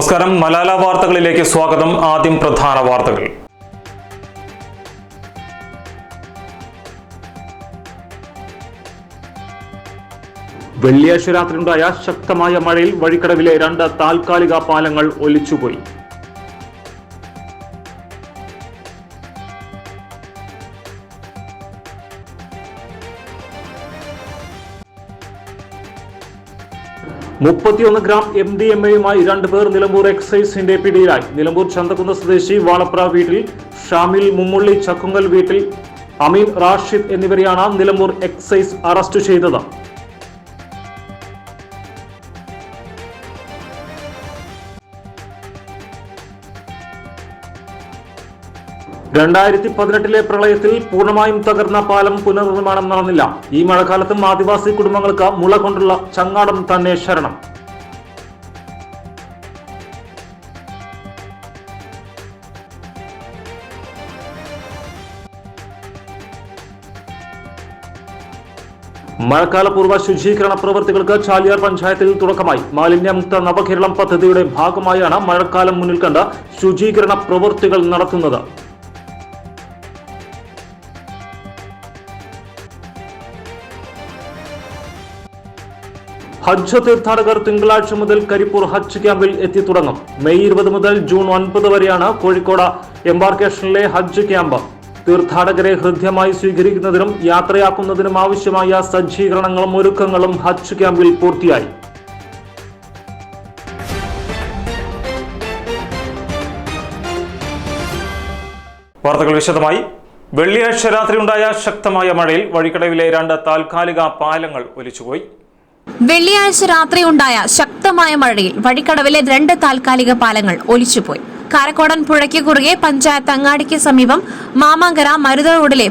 നമസ്കാരം. മലാല വാർത്തകളിലേക്ക് സ്വാഗതം. ആദ്യം പ്രധാന വാർത്തകൾ. വെള്ളിയാഴ്ച രാത്രിയുണ്ടായ ശക്തമായ മഴയിൽ വഴിക്കടവിലെ രണ്ട് താൽക്കാലിക പാലങ്ങൾ ഒലിച്ചുപോയി. മുപ്പത്തിയൊന്ന് ഗ്രാം എം ഡി എം എയുമായി രണ്ടുപേർ നിലമ്പൂർ എക്സൈസിന്റെ പിടിയിലായി. നിലമ്പൂർ ചന്തക്കുന്ന് സ്വദേശി വാളപ്ര വീട്ടിൽ ഷാമിൽ മുമ്മുള്ളി ചക്കുങ്കൽ വീട്ടിൽ അമീൻ റാഷിദ് എന്നിവരെയാണ് നിലമ്പൂർ എക്സൈസ് അറസ്റ്റ് ചെയ്തത്. രണ്ടായിരത്തി പതിനെട്ടിലെ പ്രളയത്തിൽ പൂർണമായും തകർന്ന പാലം പുനർനിർമ്മാണം നടന്നില്ല. ഈ മഴക്കാലത്തും ആദിവാസി കുടുംബങ്ങൾക്ക് മുള കൊണ്ടുള്ള ചങ്ങാടം തന്നെ ശരണം. മഴക്കാലപൂർവ ശുചീകരണ പ്രവൃത്തികൾക്ക് ചാലിയാർ പഞ്ചായത്തിൽ തുടക്കമായി. മാലിന്യമുക്ത നവകേരളം പദ്ധതിയുടെ ഭാഗമായാണ് മഴക്കാലം മുന്നിൽ കണ്ട് ശുചീകരണ പ്രവൃത്തികൾ നടത്തുന്നത്. ഹജ്ജ് തീർത്ഥാടകർ തിങ്കളാഴ്ച മുതൽ കരിപ്പൂർ ഹജ്ജ് ക്യാമ്പിൽ എത്തി തുടങ്ങും. മെയ് ഇരുപത് മുതൽ ജൂൺ ഒൻപത് വരെയാണ് കോഴിക്കോട് എംബാർക്കേഷനിലെ ഹജ്ജ് ക്യാമ്പ്. തീർത്ഥാടകരെ ഹൃദ്യമായി സ്വീകരിക്കുന്നതിനും യാത്രയാക്കുന്നതിനും ആവശ്യമായ സജ്ജീകരണങ്ങളും ഒരുക്കങ്ങളും ഹജ്ജ് ക്യാമ്പിൽ പൂർത്തിയായി. വാർത്തകൾ വിശദമായി. വെള്ളിയാഴ്ച രാത്രി ഉണ്ടായ ശക്തമായ മഴയിൽ വഴിക്കടവിലെ രണ്ട് താൽക്കാലിക പാലങ്ങൾ ഒലിച്ചുപോയി. വെള്ളിയാഴ്ച രാത്രി ഉണ്ടായ ശക്തമായ മഴയിൽ വഴിക്കടവിലെ രണ്ട് താൽക്കാലിക പാലങ്ങൾ ഒലിച്ചുപോയി. കാരക്കോടൻ പുഴയ്ക്ക് കുറുകെ പഞ്ചായത്ത് അങ്ങാടിക്ക് സമീപം മാമാങ്കര മരുത റോഡിലെ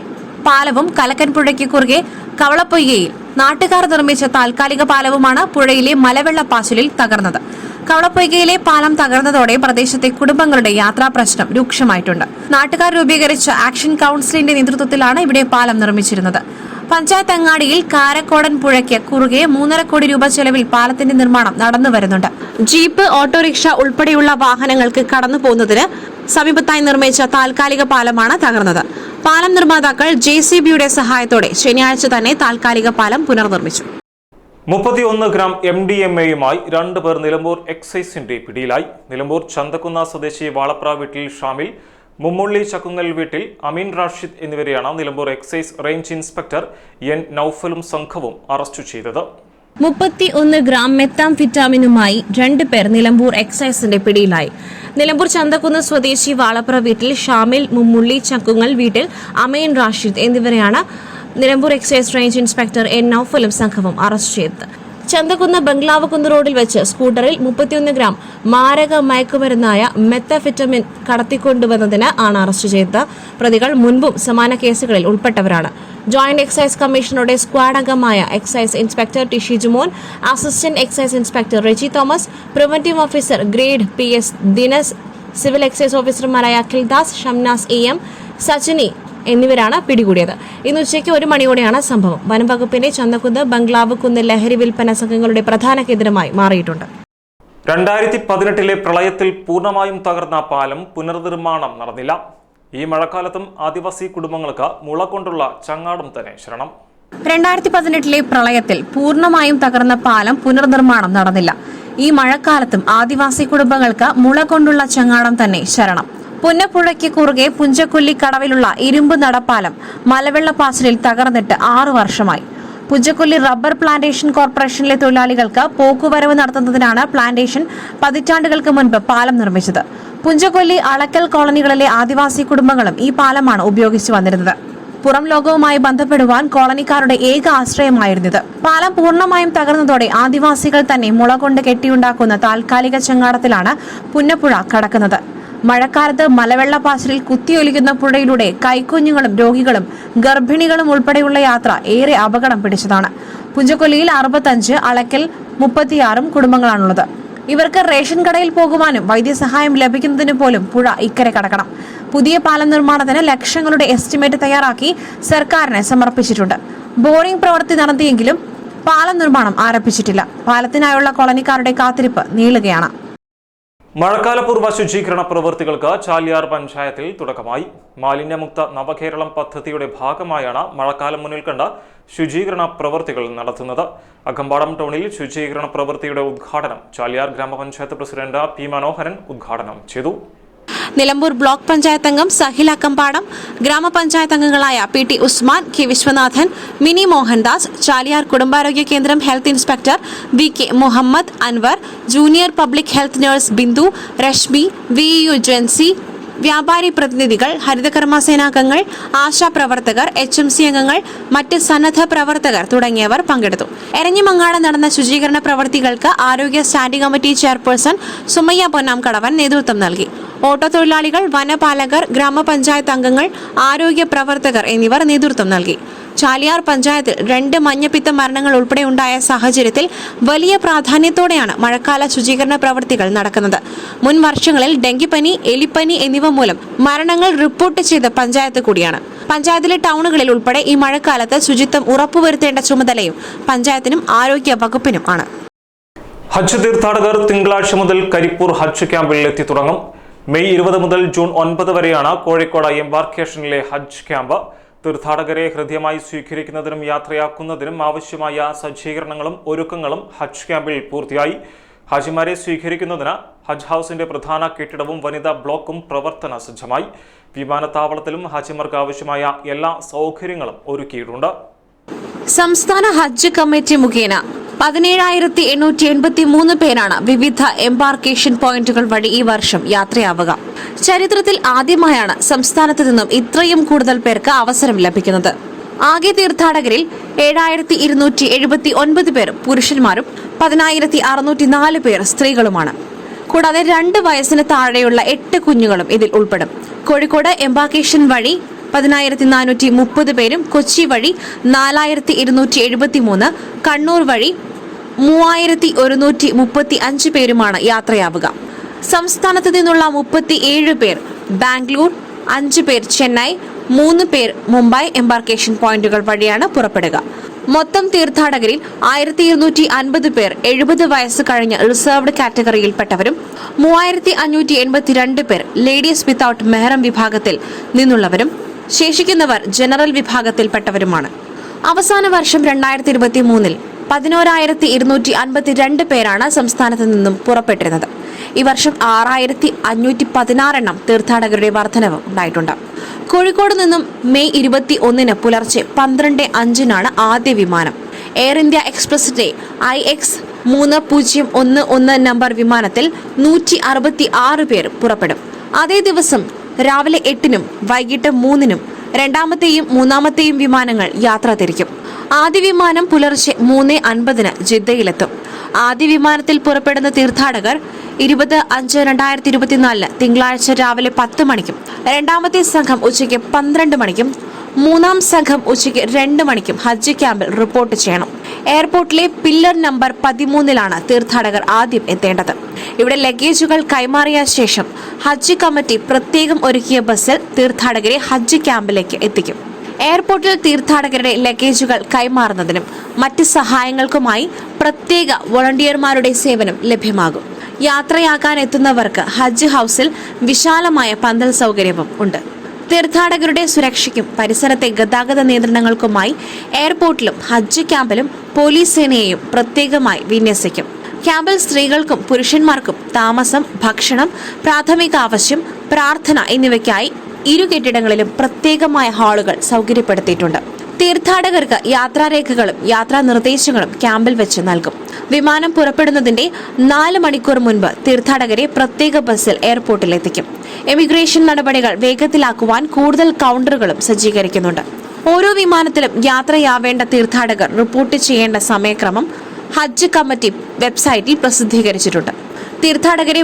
പാലവും കലക്കൻ പുഴയ്ക്ക് കുറുകെ കവളപ്പൊയ്യയിൽ നാട്ടുകാർ നിർമ്മിച്ച താൽക്കാലിക പാലവുമാണ് പുഴയിലെ മലവെള്ളപ്പാച്ചിലിൽ തകർന്നത്. കവളപ്പൊയ്കയിലെ പാലം തകർന്നതോടെ പ്രദേശത്തെ കുടുംബങ്ങളുടെ യാത്രാ പ്രശ്നം രൂക്ഷമായിട്ടുണ്ട്. നാട്ടുകാർ രൂപീകരിച്ച ആക്ഷൻ കൌൺസിലിന്റെ നേതൃത്വത്തിലാണ് ഇവിടെ പാലം നിർമ്മിച്ചിരുന്നത്. പഞ്ചായത്ത് അങ്ങാടിയിൽ കാരക്കോടൻ പുഴയ്ക്ക് കുറുകെ മൂന്നര കോടി രൂപ ചെലവിൽ പാലത്തിന്റെ നിർമ്മാണം നടന്നു വരുന്നുണ്ട്. ജീപ്പ് ഓട്ടോറിക്ഷ ഉൾപ്പെടെയുള്ള വാഹനങ്ങൾക്ക് കടന്നു പോകുന്നതിന് സമീപത്തായി നിർമ്മിച്ച താൽക്കാലിക പാലമാണ് തകർന്നത്. പാലം നിർമ്മാതാക്കൾ ജെ സി ബിയുടെ സഹായത്തോടെ ശനിയാഴ്ച തന്നെ താൽക്കാലിക പാലം പുനർനിർമ്മിച്ചു. മുപ്പത്തിയൊന്ന് ഗ്രാം എം ഡി എം എയുമായി രണ്ടുപേർ നിലമ്പൂർ എക്സൈസിന്റെ പിടിയിലായി. നിലമ്പൂർ ചന്തക്കുന്ന സ്വദേശി വാളപ്ര വീട്ടിൽ ഷാമിൽ മുമ്മുള്ളി ചക്കുങ്ങൽ വീട്ടിൽ അമീൻ റാഷിദ് എന്നിവരെയാണ് Nilambur excise range inspector N നൌഫലും സംഘവും അറസ്റ്റ് ചെയ്തത്. മുപ്പത്തി ഒന്ന് ഗ്രാം മെത്താം ഫിറ്റാമിനുമായി രണ്ട് പേർ നിലമ്പൂർ എക്സൈസിന്റെ പിടിയിലായി. നിലമ്പൂർ ചന്തക്കുന്ന് സ്വദേശി വാളപ്ര വീട്ടിൽ ഷാമിൽ മുമ്മുള്ളി ചക്കുങ്ങൽ വീട്ടിൽ അമീൻ റാഷിദ് എന്നിവരെയാണ് Nilambur excise range inspector N നൌഫലും സംഘവും അറസ്റ്റ് ചെയ്തത്. ചന്തക്കുന്ന് ബംഗ്ലാവ് കുന്ന് റോഡിൽ വെച്ച് സ്കൂട്ടറിൽ മുപ്പത്തിയൊന്ന് ഗ്രാം മാരക മയക്കുമരുന്നായ മെത്തഫിറ്റമിൻ കടത്തിക്കൊണ്ടുവന്നതിന് ആണ് അറസ്റ്റ് ചെയ്തത്. പ്രതികൾ മുൻപും സമാന കേസുകളിൽ ഉൾപ്പെട്ടവരാണ്. ജോയിന്റ് എക്സൈസ് കമ്മീഷണറുടെ സ്ക്വാഡ് അംഗമായ excise inspector Tishi Jumon assistant excise inspector Reji Thomas preventive officer grade P S Dinas civil excise ഓഫീസർമാരായ അഖിൽദാസ് ഷംനാസ് എ എം സച്ചിനി എന്നിവരാണ് പിടികൂടിയത്. ഇന്ന് ഉച്ചയ്ക്ക് ഒരു മണിയോടെയാണ് സംഭവം. വനംവകുപ്പിന്റെ ചന്തക്കുന്ന് ബംഗ്ലാവ് കുന്ന് ലഹരി വിൽപ്പന സംഘങ്ങളുടെ പ്രധാന കേന്ദ്രമായി മാറിയിട്ടുണ്ട്. രണ്ടായിരത്തി പതിനെട്ടിലെ പ്രളയത്തിൽ പൂർണമായും തകർന്ന പാലം പുനർനിർമ്മാണം നടന്നില്ല. ഈ മഴക്കാലത്തും ആദിവാസി കുടുംബങ്ങൾക്ക് മുള കൊണ്ടുള്ള ചങ്ങാടം തന്നെ ശരണം. രണ്ടായിരത്തി പതിനെട്ടിലെ പ്രളയത്തിൽ പൂർണമായും തകർന്ന പാലം പുനർനിർമ്മാണം നടന്നില്ല. ഈ മഴക്കാലത്തും ആദിവാസി കുടുംബങ്ങൾക്ക് മുള കൊണ്ടുള്ള ചങ്ങാടം തന്നെ ശരണം. പുന്നപ്പുഴയ്ക്ക് കുറുകെ പുഞ്ചക്കൊല്ലി കടവിലുള്ള ഇരുമ്പ് നടപ്പാലം മലവെള്ളപ്പാച്ചിലിൽ തകർന്നിട്ട് ആറു വർഷമായി. പുഞ്ചക്കൊല്ലി റബ്ബർ പ്ലാന്റേഷൻ കോർപ്പറേഷനിലെ തൊഴിലാളികൾക്ക് പോക്കുവരവ് നടത്തുന്നതിനാണ് പ്ലാന്റേഷൻ പതിറ്റാണ്ടുകൾക്ക് മുൻപ് പാലം നിർമ്മിച്ചത്. പുഞ്ചക്കൊല്ലി അളക്കൽ കോളനികളിലെ ആദിവാസി കുടുംബങ്ങളും ഈ പാലമാണ് ഉപയോഗിച്ചു വന്നിരുന്നത്. പുറം ലോകവുമായി ബന്ധപ്പെടുവാൻ കോളനിക്കാരുടെ ഏക ആശ്രയമായിരുന്നത്. പാലം പൂർണമായും തകർന്നതോടെ ആദിവാസികൾ തന്നെ മുള കൊണ്ട് കെട്ടിയുണ്ടാക്കുന്ന താൽക്കാലിക ചങ്ങാടത്തിലാണ് പുന്നപ്പുഴ കടക്കുന്നത്. മഴക്കാലത്ത് മലവെള്ളപ്പാച്ചിലിൽ കുത്തിയൊലിക്കുന്ന പുഴയിലൂടെ കൈക്കുഞ്ഞുങ്ങളും രോഗികളും ഗർഭിണികളും ഉൾപ്പെടെയുള്ള യാത്ര ഏറെ അപകടം പിടിച്ചതാണ്. പുഞ്ചക്കൊല്ലിയിൽ അറുപത്തഞ്ച് അളക്കൽ മുപ്പത്തിയാറും കുടുംബങ്ങളാണുള്ളത്. ഇവർക്ക് റേഷൻ കടയിൽ പോകുവാനും വൈദ്യസഹായം ലഭിക്കുന്നതിന് പോലും പുഴ ഇക്കരെ കടക്കണം. പുതിയ പാലം നിർമ്മാണത്തിന് ലക്ഷങ്ങളുടെ എസ്റ്റിമേറ്റ് തയ്യാറാക്കി സർക്കാരിനെ സമർപ്പിച്ചിട്ടുണ്ട്. ബോറിംഗ് പ്രവൃത്തി നടത്തിയെങ്കിലും പാലം നിർമ്മാണം ആരംഭിച്ചിട്ടില്ല. പാലത്തിനായുള്ള കോളനിക്കാരുടെ കാത്തിരിപ്പ് നീളുകയാണ്. മഴക്കാലപൂർവ ശുചീകരണ പ്രവൃത്തികൾക്ക് ചാലിയാർ പഞ്ചായത്തിൽ തുടക്കമായി. മാലിന്യമുക്ത നവകേരളം പദ്ധതിയുടെ ഭാഗമായാണ് മഴക്കാലം മുന്നിൽ കണ്ട ശുചീകരണ പ്രവൃത്തികൾ നടത്തുന്നത്. അകമ്പാടം ടൗണിൽ ശുചീകരണ പ്രവൃത്തിയുടെ ഉദ്ഘാടനം ചാലിയാർ ഗ്രാമപഞ്ചായത്ത് പ്രസിഡന്റ് പി മനോഹരൻ ഉദ്ഘാടനം ചെയ്തു. നിലമ്പൂർ ബ്ലോക്ക് പഞ്ചായത്ത് അംഗം സഹില കമ്പാടം ഗ്രാമപഞ്ചായത്ത് അംഗങ്ങളായ P T Usman K Viswanathan Mini Mohandas Chaliyar കുടുംബാരോഗ്യ കേന്ദ്രം health inspector V K Muhammad Anwar junior public health nurse Bindu Reshmi V U Jancy വ്യാപാരി പ്രതിനിധികൾ ഹരിതകർമ്മസേനാംഗങ്ങൾ ആശാപ്രവർത്തകർ എച്ച് എം സി അംഗങ്ങൾ മറ്റ് സന്നദ്ധ പ്രവർത്തകർ തുടങ്ങിയവർ പങ്കെടുത്തു. എരഞ്ഞിമങ്ങാട് നടന്ന ശുചീകരണ പ്രവൃത്തികൾക്ക് ആരോഗ്യ standing committee chairperson Sumayya Ponnam Kadavan നേതൃത്വം നൽകി. ഓട്ടോ തൊഴിലാളികൾ വനപാലകർ ഗ്രാമപഞ്ചായത്ത് അംഗങ്ങൾ ആരോഗ്യ പ്രവർത്തകർ എന്നിവർ നേതൃത്വം നൽകി. ചാലിയാർ പഞ്ചായത്തിൽ രണ്ട് മഞ്ഞപ്പിത്ത മരണങ്ങൾ ഉൾപ്പെടെ ഉണ്ടായ സാഹചര്യത്തിൽ വലിയ പ്രാധാന്യത്തോടെയാണ് മഴക്കാല ശുചീകരണ പ്രവൃത്തികൾ നടക്കുന്നത്. മുൻ വർഷങ്ങളിൽ ഡെങ്കിപ്പനി എലിപ്പനി എന്നിവ മൂലം മരണങ്ങൾ റിപ്പോർട്ട് ചെയ്ത പഞ്ചായത്ത് കൂടിയാണ്. പഞ്ചായത്തിലെ ടൗണുകളിൽ ഉൾപ്പെടെ ഈ മഴക്കാലത്ത് ശുചിത്വം ഉറപ്പുവരുത്തേണ്ട ചുമതലയും പഞ്ചായത്തിനും ആരോഗ്യ വകുപ്പിനും ആണ്. ഹജ്ജ് തീർത്ഥാടകർ തിങ്കളാഴ്ച മുതൽ കരിപ്പൂർ ഹജ്ജ് ക്യാമ്പിൽ എത്തി തുടങ്ങും. മെയ് ഇരുപത് മുതൽ ജൂൺ ഒൻപത് വരെയാണ് കോഴിക്കോട് എംബാർക്കേഷനിലെ ഹജ്ജ് ക്യാമ്പ്. തീർത്ഥാടകരെ ഹൃദ്യമായി സ്വീകരിക്കുന്നതിനും യാത്രയാക്കുന്നതിനും ആവശ്യമായ സജ്ജീകരണങ്ങളും ഒരുക്കങ്ങളും ഹജ്ജ് ക്യാമ്പിൽ പൂർത്തിയായി. ഹാജിമാരെ സ്വീകരിക്കുന്നതിന് ഹജ്ജ് ഹൗസിന്റെ പ്രധാന കെട്ടിടവും വനിതാ ബ്ലോക്കും പ്രവർത്തന സജ്ജമായി. വിമാനത്താവളത്തിലും ഹാജിമാർക്ക് ആവശ്യമായ എല്ലാ സൗകര്യങ്ങളും ഒരുക്കിയിട്ടുണ്ട്. സംസ്ഥാന ഹജ്ജ് കമ്മിറ്റി മുഖേന പതിനേഴായിരത്തി എണ്ണൂറ്റി എൺപത്തി മൂന്ന് പേരാണ് വിവിധ എംബാർക്കേഷൻ പോയിന്റുകൾ വഴി ഈ വർഷം യാത്രയാവുക. ചരിത്രത്തിൽ ആദ്യമായാണ് സംസ്ഥാനത്ത് നിന്നും ഇത്രയും കൂടുതൽ പേർക്ക് അവസരം ലഭിക്കുന്നത്. ആകെ തീർത്ഥാടകരിൽ ഏഴായിരത്തി ഇരുന്നൂറ്റി എഴുപത്തി ഒൻപത് പേർ പുരുഷന്മാരും പതിനായിരത്തി അറുന്നൂറ്റി നാല് പേർ സ്ത്രീകളുമാണ്. കൂടാതെ രണ്ട് വയസ്സിന് താഴെയുള്ള എട്ട് കുഞ്ഞുങ്ങളും ഇതിൽ ഉൾപ്പെടും. കോഴിക്കോട് എംബാക്കേഷൻ വഴി പതിനായിരത്തി നാനൂറ്റി മുപ്പത് പേരും കൊച്ചി വഴി നാലായിരത്തി ഇരുന്നൂറ്റി എഴുപത്തി മൂന്ന് കണ്ണൂർ വഴി മൂവായിരത്തി ഒരുന്നൂറ്റി മുപ്പത്തി അഞ്ച് പേരുമാണ് യാത്രയാവുക. സംസ്ഥാനത്ത് നിന്നുള്ള മുപ്പത്തി ഏഴ് പേർ ബാംഗ്ലൂർ അഞ്ച് പേർ ചെന്നൈ മൂന്ന് പേർ മുംബൈ എംബാർക്കേഷൻ പോയിന്റുകൾ വഴിയാണ് പുറപ്പെടുക. മൊത്തം തീർത്ഥാടകരിൽ ആയിരത്തി ഇരുന്നൂറ്റി അൻപത് പേർ എഴുപത് വയസ്സ് കഴിഞ്ഞ റിസർവ്ഡ് കാറ്റഗറിയിൽപ്പെട്ടവരും മൂവായിരത്തി അഞ്ഞൂറ്റി എൺപത്തിരണ്ട് പേർ ലേഡീസ് വിത്തൌട്ട് മെഹറം വിഭാഗത്തിൽ നിന്നുള്ളവരും ശേഷിക്കുന്നവർ ജനറൽ വിഭാഗത്തിൽപ്പെട്ടവരുമാണ്. അവസാന വർഷം രണ്ടായിരത്തി ഇരുപത്തി മൂന്നിൽ പതിനോരായിരത്തി ഇരുന്നൂറ്റി അൻപത്തിരണ്ട് പേരാണ് സംസ്ഥാനത്ത് നിന്നും പുറപ്പെട്ടിരുന്നത്. ഈ വർഷം ആറായിരത്തി അഞ്ഞൂറ്റി പതിനാറെണ്ണം തീർത്ഥാടകരുടെ വർധനവ് ഉണ്ടായിട്ടുണ്ട്. കോഴിക്കോട് നിന്നും മെയ് ഇരുപത്തി ഒന്നിന് പുലർച്ചെ പന്ത്രണ്ട് അഞ്ചിനാണ് ആദ്യ വിമാനം. എയർ ഇന്ത്യ എക്സ്പ്രസിന്റെ ഐ എക്സ് മൂന്ന് പൂജ്യം ഒന്ന് ഒന്ന് നമ്പർ വിമാനത്തിൽ നൂറ്റി അറുപത്തി ആറ് പേർ പുറപ്പെടും. അതേ ദിവസം രാവിലെ എട്ടിനും വൈകിട്ട് മൂന്നിനും രണ്ടാമത്തെയും മൂന്നാമത്തെയും വിമാനങ്ങൾ യാത്ര തിരിക്കും. ആദ്യ വിമാനം പുലർച്ചെ മൂന്ന് അൻപതിന് ജിദ്ദയിലെത്തും. ആദ്യ വിമാനത്തിൽ പുറപ്പെടുന്ന തീർത്ഥാടകർ ഇരുപത് അഞ്ച് രണ്ടായിരത്തി ഇരുപത്തിനാലിന് തിങ്കളാഴ്ച രാവിലെ പത്ത് മണിക്കും രണ്ടാമത്തെ സംഘം ഉച്ചയ്ക്ക് പന്ത്രണ്ട് മണിക്കും മൂന്നാം സംഘം ഉച്ചയ്ക്ക് രണ്ട് മണിക്കും ഹജ്ജ് ക്യാമ്പിൽ റിപ്പോർട്ട് ചെയ്യണം. എയർപോർട്ടിലെ പില്ലർ നമ്പർ പതിമൂന്നിലാണ് തീർത്ഥാടകർ ആദ്യം എത്തേണ്ടത്. ഇവിടെ ലഗേജുകൾ കൈമാറിയ ശേഷം ഹജ്ജ് കമ്മിറ്റി പ്രത്യേകം ഒരുക്കിയ ബസ്സിൽ തീർത്ഥാടകരെ ഹജ്ജ് ക്യാമ്പിലേക്ക് എത്തിക്കും. എയർപോർട്ടിൽ തീർത്ഥാടകരുടെ ലഗേജുകൾ കൈമാറുന്നതിനും മറ്റ് സഹായങ്ങൾക്കുമായി പ്രത്യേക വോളണ്ടിയർമാരുടെ സേവനം ലഭ്യമാകും. യാത്രയാക്കാൻ എത്തുന്നവർക്ക് ഹജ്ജ് ഹൗസിൽ വിശാലമായ പന്തൽ സൗകര്യവും ഉണ്ട്. തീർത്ഥാടകരുടെ സുരക്ഷയ്ക്കും പരിസരത്തെ ഗതാഗത നിയന്ത്രണങ്ങൾക്കുമായി എയർപോർട്ടിലും ഹജ്ജ് ക്യാമ്പിലും പോലീസ് സേനയെയും പ്രത്യേകമായി വിന്യസിക്കും. ക്യാമ്പിൽ സ്ത്രീകൾക്കും പുരുഷന്മാർക്കും താമസം ഭക്ഷണം പ്രാഥമിക ആവശ്യം പ്രാർത്ഥന എന്നിവയ്ക്കായി ഇരു കെട്ടിടങ്ങളിലും പ്രത്യേകമായ ഹാളുകൾ സൗകര്യപ്പെടുത്തിയിട്ടുണ്ട്. തീർത്ഥാടകർക്ക് യാത്രാരേഖകളും യാത്രാ നിർദ്ദേശങ്ങളും ക്യാമ്പിൽ വെച്ച് നൽകും. വിമാനം പുറപ്പെടുന്നതിന്റെ നാല് മണിക്കൂർ മുൻപ് തീർത്ഥാടകരെ പ്രത്യേക ബസ്സിൽ എയർപോർട്ടിൽ എത്തിക്കും. എമിഗ്രേഷൻ നടപടികൾ വേഗത്തിലാക്കുവാൻ കൂടുതൽ കൗണ്ടറുകളും സജ്ജീകരിക്കുന്നുണ്ട്. ഓരോ വിമാനത്തിലും യാത്രയാവേണ്ട തീർത്ഥാടകർ റിപ്പോർട്ട് ചെയ്യേണ്ട സമയക്രമം ഹജ്ജ് കമ്മിറ്റി വെബ്സൈറ്റിൽ പ്രസിദ്ധീകരിച്ചിട്ടുണ്ട്. തീർത്ഥാടകരെ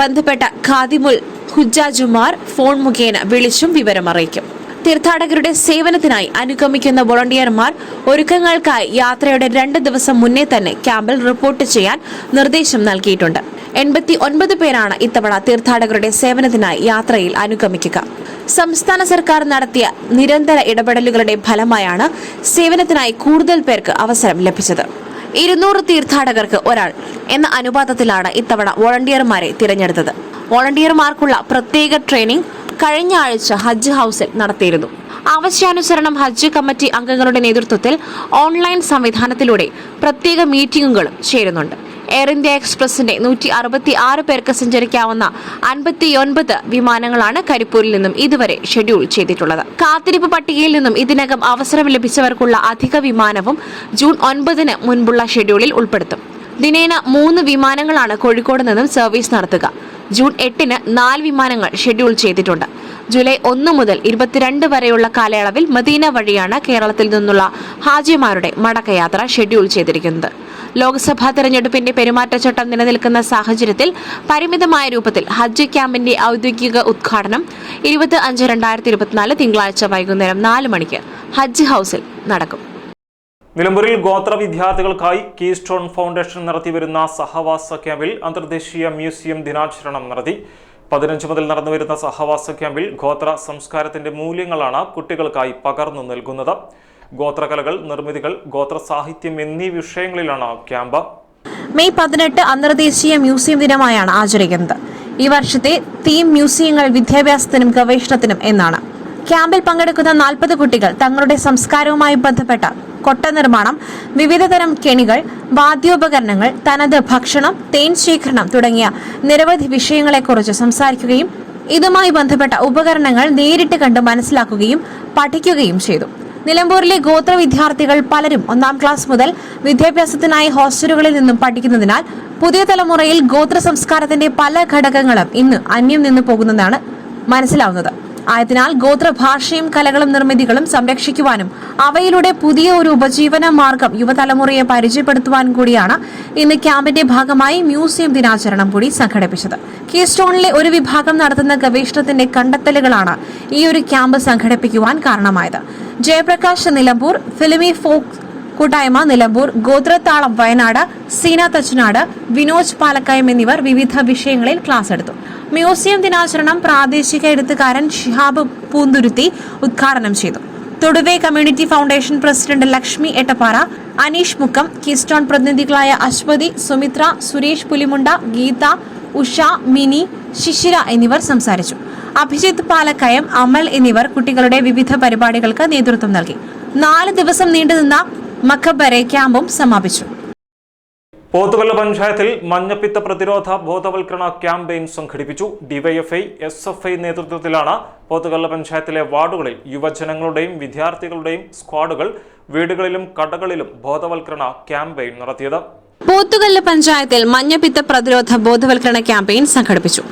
ബന്ധപ്പെട്ട ഖാദിമുൽ ഹുജാജുമാർ ഫോൺ മുഖേന വിളിച്ചും വിവരം അറിയിക്കും തീർത്ഥാടകരുടെ സേവനത്തിനായി അനുഗമിക്കുന്ന വോളണ്ടിയർമാർ ഒരുക്കങ്ങൾക്കായി യാത്രയുടെ രണ്ട് ദിവസം മുന്നേ തന്നെ ക്യാമ്പിൽ റിപ്പോർട്ട് ചെയ്യാൻ നിർദ്ദേശം നൽകിയിട്ടുണ്ട്. എൺപത്തി ഒൻപത് പേരാണ് ഇത്തവണ തീർത്ഥാടകരുടെ സേവനത്തിനായി യാത്രയിൽ അനുഗമിക്കുക. സംസ്ഥാന സർക്കാർ നടത്തിയ നിരന്തര ഇടപെടലുകളുടെ ഫലമായാണ് സേവനത്തിനായി കൂടുതൽ പേർക്ക് അവസരം ലഭിച്ചത്. ഇരുന്നൂറ് തീർത്ഥാടകർക്ക് ഒരാൾ എന്ന അനുപാതത്തിലാണ് ഇത്തവണ വോളണ്ടിയർമാരെ തിരഞ്ഞെടുത്തത്. വോളണ്ടിയർമാർക്കുള്ള പ്രത്യേക ട്രെയിനിംഗ് കഴിഞ്ഞ ആഴ്ച ഹജ്ജ് ഹൗസിൽ നടത്തിയിരുന്നു. ആവശ്യാനുസരണം ഹജ്ജ് കമ്മിറ്റി അംഗങ്ങളുടെ നേതൃത്വത്തിൽ ഓൺലൈൻ സംവിധാനത്തിലൂടെ പ്രത്യേക മീറ്റിംഗുകളും ചേരുന്നുണ്ട്. എയർ ഇന്ത്യ എക്സ്പ്രസിന്റെ നൂറ്റി അറുപത്തി ആറ് പേർക്ക് സഞ്ചരിക്കാവുന്ന അൻപത്തിയൊൻപത് വിമാനങ്ങളാണ് കരിപ്പൂരിൽ നിന്നും ഇതുവരെ ഷെഡ്യൂൾ ചെയ്തിട്ടുള്ളത്. കാത്തിരിപ്പ് പട്ടികയിൽ നിന്നും ഇതിനകം അവസരം ലഭിച്ചവർക്കുള്ള അധിക വിമാനവും ജൂൺ ഒൻപതിന് മുൻപുള്ള ഷെഡ്യൂളിൽ ഉൾപ്പെടുത്തും. ദിനേന മൂന്ന് വിമാനങ്ങളാണ് കോഴിക്കോട് നിന്നും സർവീസ് നടത്തുക. ജൂൺ എട്ടിന് നാല് വിമാനങ്ങൾ ഷെഡ്യൂൾ ചെയ്തിട്ടുണ്ട്. ജൂലൈ ഒന്ന് മുതൽ ഇരുപത്തിരണ്ട് വരെയുള്ള കാലയളവിൽ മദീന വഴിയാണ് കേരളത്തിൽ നിന്നുള്ള ഹാജിമാരുടെ മടക്കയാത്ര ഷെഡ്യൂൾ ചെയ്തിരിക്കുന്നത്. ലോക്സഭാ തെരഞ്ഞെടുപ്പിന്റെ പെരുമാറ്റച്ചട്ടം നിലനിൽക്കുന്ന സാഹചര്യത്തിൽ പരിമിതമായ രൂപത്തിൽ ഹജ്ജ് ക്യാമ്പിന്റെ ഔദ്യോഗിക ഉദ്ഘാടനം ഇരുപത്തി അഞ്ച് രണ്ടായിരത്തി ഇരുപത്തിനാല് തിങ്കളാഴ്ച വൈകുന്നേരം നാല് മണിക്ക് ഹജ്ജ് ഹൌസിൽ നടക്കും. നിലമ്പൂരിൽ ഗോത്ര വിദ്യാർത്ഥികൾക്കായി കീസ്റ്റോൺ ഫൗണ്ടേഷൻ നടത്തിവരുന്ന സഹവാസ ക്യാമ്പിൽ അന്തർദേശീയ മ്യൂസിയം ദിനാചരണം നടത്തി. പതിനഞ്ച് മുതൽ നടന്നുവരുന്ന സഹവാസ ക്യാമ്പിൽ ഗോത്ര സംസ്കാരത്തിന്റെ മൂല്യങ്ങളാണ് കുട്ടികൾക്കായി പകർന്നു നൽകുന്നത്. ഗോത്രകലകൾ നിർമ്മിതികൾ ഗോത്ര സാഹിത്യം എന്നീ വിഷയങ്ങളിലാണ് ക്യാമ്പ്. മെയ് പതിനെട്ട് അന്തർദേശീയ മ്യൂസിയം ദിനമായാണ് ആചരിക്കുന്നത്. ഈ വർഷത്തെ തീം മ്യൂസിയങ്ങൾ വിദ്യാഭ്യാസത്തിനും ഗവേഷണത്തിനും എന്നാണ്. ക്യാമ്പിൽ പങ്കെടുക്കുന്ന നാൽപ്പത് കുട്ടികൾ തങ്ങളുടെ സംസ്കാരവുമായി ബന്ധപ്പെട്ട കൊട്ട നിർമ്മാണം വിവിധതരം കെണികൾ വാദ്യോപകരണങ്ങൾ തനത് ഭക്ഷണം തേൻ ശേഖരണം തുടങ്ങിയ നിരവധി വിഷയങ്ങളെക്കുറിച്ച് സംസാരിക്കുകയും ഇതുമായി ബന്ധപ്പെട്ട ഉപകരണങ്ങൾ നേരിട്ട് കണ്ട് മനസ്സിലാക്കുകയും പഠിക്കുകയും ചെയ്തു. നിലമ്പൂരിലെ ഗോത്ര വിദ്യാർത്ഥികൾ പലരും ഒന്നാം ക്ലാസ് മുതൽ വിദ്യാഭ്യാസത്തിനായി ഹോസ്റ്റലുകളിൽ നിന്നും പഠിക്കുന്നതിനാൽ പുതിയ തലമുറയിൽ ഗോത്ര സംസ്കാരത്തിന്റെ പല ഘടകങ്ങളും ഇന്ന് അന്യം നിന്നു പോകുന്നതാണ് മനസ്സിലാവുന്നത്. ആയതിനാൽ ഗോത്രഭാഷയും കലകളും നിർമ്മിതികളും സംരക്ഷിക്കുവാനും അവയിലൂടെ പുതിയ ഒരു ഉപജീവന മാർഗം യുവതലമുറയെ പരിചയപ്പെടുത്തുവാനും കൂടിയാണ് ഇന്ന് ക്യാമ്പിന്റെ ഭാഗമായി മ്യൂസിയം ദിനാചരണം കൂടി സംഘടിപ്പിച്ചത്. കീസ്റ്റോണിലെ ഒരു വിഭാഗം നടത്തുന്ന ഗവേഷണത്തിന്റെ കണ്ടെത്തലുകളാണ് ഈ ഒരു ക്യാമ്പ് സംഘടിപ്പിക്കുവാൻ കാരണമായത്. ജയപ്രകാശ് നിലമ്പൂർ ഫിലിമി ഫോക്ക് കൂട്ടായ്മ നിലമ്പൂർ ഗോത്രത്താളം വയനാട് സീന തച്ചനാട് വിനോജ് പാലക്കയം എന്നിവർ വിവിധ വിഷയങ്ങളിൽ ക്ലാസ് എടുത്തു. മ്യൂസിയം ദിനാചരണം പ്രാദേശിക എഴുത്തുകാരൻ ഷിഹാബ് പൂന്തുരുത്തി ഉദ്ഘാടനം ചെയ്തു. Thoduve community foundation president Lakshmi Ettappara Aneesh Mukkam keystone പ്രതിനിധികളായ Aswathi Sumithra Suresh Pulimunda Geetha Usha Mini Shishira എന്നിവർ സംസാരിച്ചു. അഭിജിത്ത് പാലക്കയം അമൽ എന്നിവർ കുട്ടികളുടെ വിവിധ പരിപാടികൾക്ക് നേതൃത്വം നൽകി. നാല് ദിവസം നീണ്ടുനിന്ന മക്കബരെ ക്യാമ്പും സമാപിച്ചു. പോത്തുകല്ല പഞ്ചായത്തിൽ മഞ്ഞപ്പിത്ത പ്രതിരോധ ബോധവൽക്കരണ ക്യാമ്പയിൻ സംഘടിപ്പിച്ചു. ഡിവൈഎഫ്ഐ എസ് എഫ് ഐ നേതൃത്വത്തിലാണ് പോത്തുകല്ല പഞ്ചായത്തിലെ വാർഡുകളിൽ യുവജനങ്ങളുടെയും വിദ്യാർത്ഥികളുടെയും സ്ക്വാഡുകൾ വീടുകളിലും കടകളിലും ബോധവൽക്കരണ ക്യാമ്പയിൻ നടത്തിയത്. പോത്തുകല്ല് പഞ്ചായത്തിൽ മഞ്ഞപ്പിത്ത പ്രതിരോധ ബോധവൽക്കരണ ക്യാമ്പയിൻ സംഘടിപ്പിച്ചു.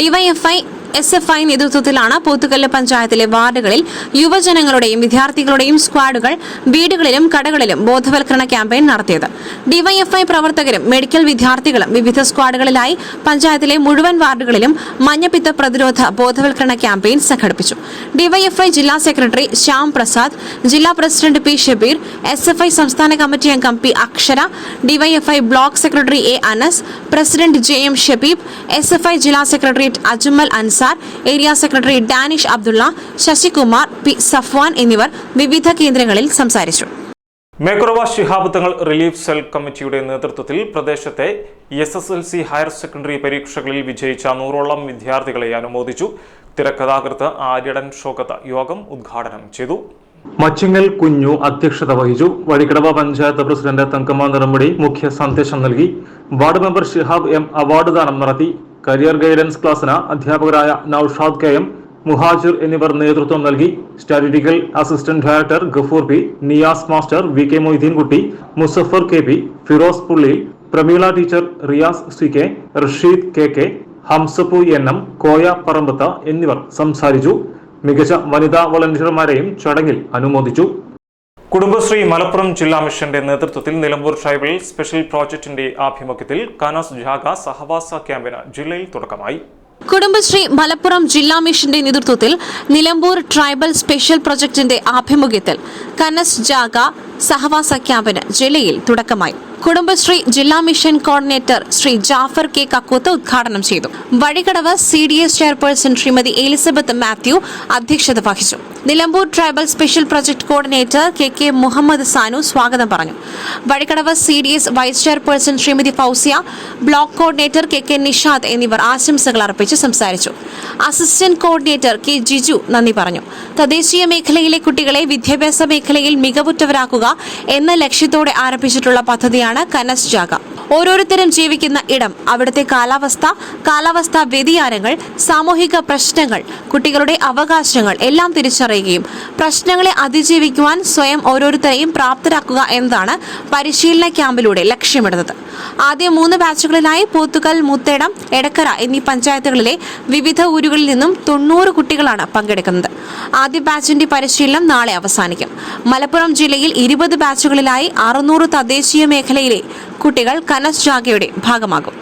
ഡിവൈഎഫ്ഐ എസ് എഫ് ഐ നേതൃത്വത്തിലാണ് പോത്തുകല്ല് പഞ്ചായത്തിലെ വാർഡുകളിൽ യുവജനങ്ങളുടെയും വിദ്യാർത്ഥികളുടെയും സ്ക്വാഡുകൾ വീടുകളിലും കടകളിലും ബോധവൽക്കരണ ക്യാമ്പയിൻ നടത്തിയത്. ഡിവൈഎഫ്ഐ പ്രവർത്തകരും മെഡിക്കൽ വിദ്യാർത്ഥികളും വിവിധ സ്ക്വാഡുകളിലായി പഞ്ചായത്തിലെ മുഴുവൻ വാർഡുകളിലും മഞ്ഞപ്പിത്ത പ്രതിരോധ ബോധവൽക്കരണ ക്യാമ്പയിൻ സംഘടിപ്പിച്ചു. ഡിവൈഎഫ്ഐ ജില്ലാ സെക്രട്ടറി ശ്യാം പ്രസാദ് ജില്ലാ president P Shabeer S F I സംസ്ഥാന കമ്മിറ്റി അംഗം P Akshara DYFI block secretary A Anas president J M Shabeeb S F I ജില്ലാ secretariat Ajmal Ansar area secretary Danish Abdulla Sasikumar P Safwan എന്നിവർ വിവിധ കേന്ദ്രങ്ങളിൽ സംസാരിച്ചു. മേക്കുറവ Shihab Thangal relief cell കമ്മിറ്റിയുടെ നേതൃത്വത്തിൽ പ്രദേശത്തെ S S L C higher secondary പരീക്ഷകളിൽ വിജയിച്ച നൂറോളം വിദ്യാർത്ഥികളെ അനുമോദിച്ചു. തിരക്കഥാകൃത്ത് ആര്യടൻ ഷോക്കത്ത് യോഗം ഉദ്ഘാടനം ചെയ്തു. മച്ചിങ്ങൽ കുഞ്ഞു അധ്യക്ഷത വഹിച്ചു. വഴിക്കടവ പഞ്ചായത്ത് പ്രസിഡന്റ് തങ്കമ്മ നിറമ്പടി മുഖ്യ സന്ദേശം നൽകി. Ward member Shihab M award ദാനം നടത്തി. കരിയർ ഗൈഡൻസ് ക്ലാസ്സിന് അധ്യാപകരായ നൌഷാദ് കെ എം മുഹാജിർ എന്നിവർ നേതൃത്വം നൽകി. Statistical assistant director Gafoor P Niyas master V K Moideenkutty Muzaffar K P Firoz Pulli Prameela teacher Riyas C K Rasheed K K Hamsappu N M Koya Parambath എന്നിവർ സംസാരിച്ചു. മികച്ച വനിതാ വളണ്ടിയർമാരെയും ചടങ്ങിൽ അനുമോദിച്ചു. കുടുംബശ്രീ മലപ്പുറം ജില്ലാ മിഷന്റെ നേതൃത്വത്തിൽ നിലമ്പൂർ ട്രൈബൽ സ്പെഷ്യൽ പ്രോജക്ടിന്റെ ആഭിമുഖ്യത്തിൽ കാനാസ് ജാഗ സഹവാസ ക്യാമ്പിന് ജില്ലയിൽ തുടക്കമായി. കുടുംബശ്രീ മലപ്പുറം ജില്ലാ മിഷന്റെ നേതൃത്വത്തിൽ നിലമ്പൂർ ട്രൈബൽ സ്പെഷ്യൽ പ്രൊജക്ടിന്റെ ആഭിമുഖ്യത്തിൽ കനസ് ജാഗ സഹവാസ ക്യാമ്പിന് ജില്ലയിൽ തുടക്കമായി. കുടുംബശ്രീ ജില്ലാ mission coordinator Shri Jafar K Kakkooth ഉദ്ഘാടനം ചെയ്തു. Vazhikkadavu C D S chairperson Shrimati Elizabeth Mathew അധ്യക്ഷത വഹിച്ചു. Nilambur tribal special project coordinator K K Muhammad Sanu സ്വാഗതം പറഞ്ഞു. Vazhikkadavu C D S vice chairperson Shrimati Fousiya block coordinator K K Nishad എന്നിവർ ആശംസകൾ അർപ്പിച്ച് സംസാരിച്ചു. അസിസ്റ്റന്റ് കോർഡിനേറ്റർ കെ ജിജു നന്ദി പറഞ്ഞു. തദ്ദേശീയ മേഖലയിലെ കുട്ടികളെ വിദ്യാഭ്യാസ മേഖലയിൽ മികവുറ്റവരാക്കുക എന്ന ലക്ഷ്യത്തോടെ ആരംഭിച്ചിട്ടുള്ള പദ്ധതിയാണ് കനസ് ജാഗ ഓരോരുത്തരും ജീവിക്കുന്ന ഇടം അവിടുത്തെ കാലാവസ്ഥ കാലാവസ്ഥാ വ്യതിയാനങ്ങൾ സാമൂഹിക പ്രശ്നങ്ങൾ കുട്ടികളുടെ അവകാശങ്ങൾ എല്ലാം തിരിച്ചറിയുകയും പ്രശ്നങ്ങളെ അതിജീവിക്കുവാൻ സ്വയം ഓരോരുത്തരെയും പ്രാപ്തരാക്കുക എന്നതാണ് പരിശീലന ക്യാമ്പിലൂടെ ലക്ഷ്യമിടുന്നത്. ആദ്യ മൂന്ന് ബാച്ചുകളിലായി പോത്തുകൽ മുത്തേടം എടക്കര എന്നീ പഞ്ചായത്തുകളിലെ വിവിധ ഊരുകളിൽ നിന്നും തൊണ്ണൂറ് കുട്ടികളാണ് പങ്കെടുക്കുന്നത്. ആദ്യ ബാച്ചിന്റെ പരിശീലനം നാളെ അവസാനിക്കും. മലപ്പുറം ജില്ലയിൽ ഇരുപത് ബാച്ചുകളിലായി അറുന്നൂറ് തദ്ദേശീയ മേഖലയിലെ കുട്ടികൾ കനസ് ജാഗയുടെ ഭാഗമാകും.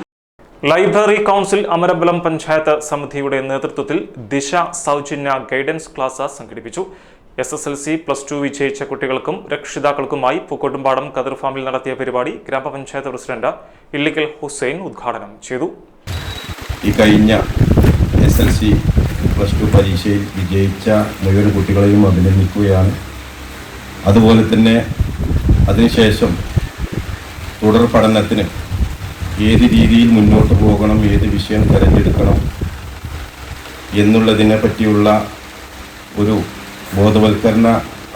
ലൈബ്രറി കൗൺസിൽ അമരബലം പഞ്ചായത്ത് സമിതിയുടെ നേതൃത്വത്തിൽ ദിശ സൗജന്യ ഗൈഡൻസ് ക്ലാസ് സംഘടിപ്പിച്ചു. S S L C plus two വിജയിച്ച കുട്ടികൾക്കും രക്ഷിതാക്കൾക്കുമായി പൂക്കോട്ടുംപാടം കതിർ ഫാമിൽ നടത്തിയ പരിപാടി ഗ്രാമപഞ്ചായത്ത് പ്രസിഡന്റ് ഇല്ലിക്കൽ ഹുസൈൻ ഉദ്ഘാടനം ചെയ്തു. ഈ കഴിഞ്ഞ S L C plus two പരീക്ഷയിൽ വിജയിച്ച മുഴുവൻ കുട്ടികളെയും അഭിനന്ദിക്കുകയാണ്. അതുപോലെ തന്നെ അതിനുശേഷം തുടർ പഠനത്തിന് ഏത് രീതിയിൽ മുന്നോട്ട് പോകണം ഏത് വിഷയം തിരഞ്ഞെടുക്കണം എന്നുള്ളതിനെ പറ്റിയുള്ള ഒരു ബോധവൽക്കരണ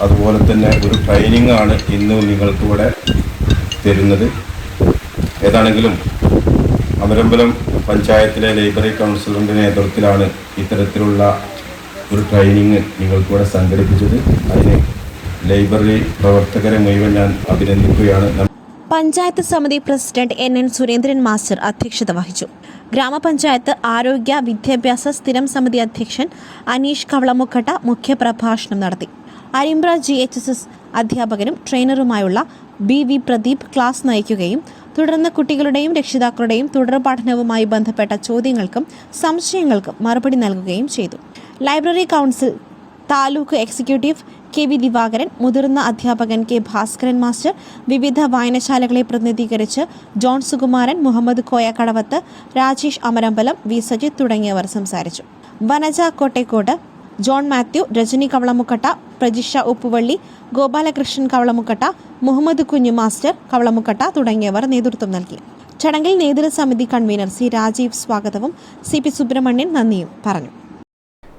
അതുപോലെ തന്നെ ഒരു ട്രെയിനിങ് ആണ് ഇന്ന് നിങ്ങൾക്കിവിടെ തരുന്നത്. ഏതാണെങ്കിലും അമരമ്പലം പഞ്ചായത്തിലെ ലൈബ്രറി കൗൺസിലറിന്റെ നേതൃത്വത്തിലാണ് ഇത്തരത്തിലുള്ള ഒരു ട്രെയിനിങ് നിങ്ങൾക്കിവിടെ സംഘടിപ്പിച്ചത്. അതിന് ലൈബ്രറി പ്രവർത്തകരെ മുഴുവൻ ഞാൻ അഭിനന്ദിക്കുകയാണ്. പഞ്ചായത്ത് സമിതി president N N Surendran master അധ്യക്ഷത വഹിച്ചു. ഗ്രാമപഞ്ചായത്ത് ആരോഗ്യ വിദ്യാഭ്യാസ സ്ഥിരം സമിതി അധ്യക്ഷൻ അനീഷ് കവളമുക്കട്ട മുഖ്യപ്രഭാഷണം നടത്തി. Arimbra G H S S അധ്യാപകനും ട്രെയിനറുമായുള്ള ബി വി പ്രദീപ് ക്ലാസ് നയിക്കുകയും തുടർന്ന് കുട്ടികളുടെയും രക്ഷിതാക്കളുടെയും തുടർ പഠനവുമായി ബന്ധപ്പെട്ട ചോദ്യങ്ങൾക്കും സംശയങ്ങൾക്കും മറുപടി നൽകുകയും ചെയ്തു. Library council taluk executive K V Divakaran മുതിർന്ന അധ്യാപകൻ കെ ഭാസ്കരൻ മാസ്റ്റർ വിവിധ വായനശാലകളെ പ്രതിനിധീകരിച്ച് ജോൺ സുകുമാരൻ മുഹമ്മദ് കോയ കടവത്ത് രാജേഷ് അമരമ്പലം വി സജിത് തുടങ്ങിയവർ സംസാരിച്ചു. വനജ കോട്ടേക്കോട് ജോൺ മാത്യു രജനി കവളമുക്കട്ട പ്രജിഷ ഉപ്പുവള്ളി ഗോപാലകൃഷ്ണൻ കവളമുക്കട്ട മുഹമ്മദ് കുഞ്ഞു മാസ്റ്റർ കവളമുക്കട്ട തുടങ്ങിയവർ നേതൃത്വം നൽകി. ചടങ്ങിൽ നേതൃസമിതി കൺവീനർ സി രാജീവ് സ്വാഗതവും സി പി സുബ്രഹ്മണ്യൻ നന്ദിയും പറഞ്ഞു.